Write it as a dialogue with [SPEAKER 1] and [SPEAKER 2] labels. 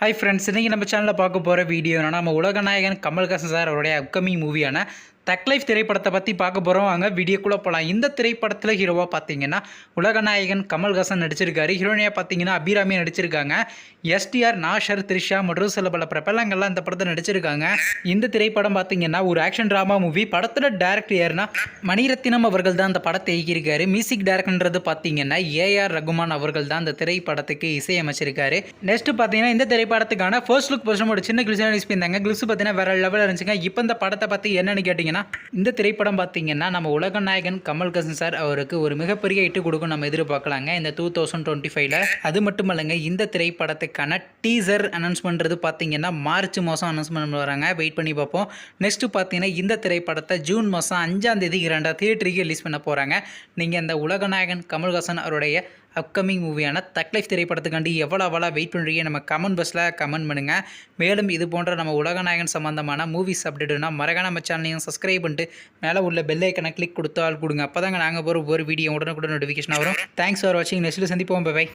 [SPEAKER 1] Hi friends இன்றைக்கி நம்ம சேனலில் பார்க்க போகிற வீடியோ என்னென்னா நம்ம உலகநாயகன் கமல்ஹாசன் சார் அவருடைய அப்கமிங் மூவியான தக் லைஃப் திரைப்படத்தை பற்றி பார்க்க போகிறோம் வாங்க வீடியோக்குள்ளே போகலாம் இந்த திரைப்படத்தில் ஹீரோவாக பார்த்தீங்கன்னா உலகநாயகன் கமல்ஹாசன் நடிச்சிருக்காரு. ஹீரோனியாக பார்த்தீங்கன்னா அபிராமி நடிச்சிருக்காங்க. எஸ்டிஆர் நாஷர் த்ரிஷா மற்றும் சில பல பிரபலங்கள்லாம் இந்த படத்தை நடிச்சிருக்காங்க. இந்த திரைப்படம் பார்த்தீங்கன்னா ஒரு ஆக்ஷன் ட்ராமா மூவி படத்தில் டேரக்டர் யாருன்னா மணிரத்தினம் அவர்கள் தான் அந்த படத்தை இயக்கியிருக்காரு. மியூசிக் டேரக்டர்ன்றது பார்த்தீங்கன்னா ஏஆர் ரகுமான் அவர்கள் தான் அந்த திரைப்படத்துக்கு இசையமைச்சிருக்காரு. நெக்ஸ்ட் பார்த்தீங்கன்னா இந்த திரைப்படத்துக்கான ஃபர்ஸ்ட் லுக் போஸ்டர் ஒரு சின்ன கிளிஸ் ரிலீஸ் பண்ணியிருந்தாங்க கிளிஸ் பார்த்தீங்கன்னா வேற லெவலில் இருந்துச்சுங்க. இப்போ இந்த படத்தை பற்றி என்னன்னு கேட்டிங்கன்னா இந்த திரைப்படம் பார்த்தீங்கன்னா நம்ம உலக நாயகன் கமல்ஹாசன் சார் அவருக்கு ஒரு மிகப்பெரிய இட்டு கொடுக்கும் நம்ம எதிர்பார்க்கலாங்க. இந்த டூ தௌசண்ட் டுவெண்ட்டி ஃபைவ்ல அது மட்டும் இல்லைங்க இந்த திரைப்படத்துக்கான டீசர் அனௌன்ஸ் பண்ணுறது பார்த்தீங்கன்னா மார்ச் மாதம் அனௌன்ஸ்மெண்ட் வராங்க. வெயிட் பண்ணி பார்ப்போம். நெக்ஸ்ட் பார்த்தீங்கன்னா இந்த திரைப்படத்தை ஜூன் மாதம் அஞ்சாம் தேதி இரண்டாம் தியேட்டருக்கு ரிலீஸ் பண்ண போகிறாங்க நீங்கள் இந்த உலகநாயகன் கமல்ஹாசன் அவருடைய அப்கமிங் மூவியான தக் லைஃப் திரைப்படத்துக்காண்டி எவ்வளோ அவ்வளோ வெயிட் பண்ணுறீங்க நம்ம கமெண்ட் பஸ்ஸில் கமெண்ட் பண்ணுங்கள் மேலும் இது போன்ற நம்ம உலகநாயகன் சம்பந்தமான மூவிஸ் அப்டேட்டுனா மறக்காம நம்ம சேனலையும் சப்ஸ்கிரைப் பண்ணிட்டு மேலே உள்ள பெல் ஐக்கனை கிளிக் கொடுத்தால் கொடுங்க. அப்போ தாங்க நாங்கள் போகிற ஒரு வீடியோ உடனுக்குடன் நோட்டிஃபிகேஷன் வரும். தேங்க்ஸ் ஃபார் வாட்சிங் நெக்ஸ்ட்டில் சந்திப்போம். பை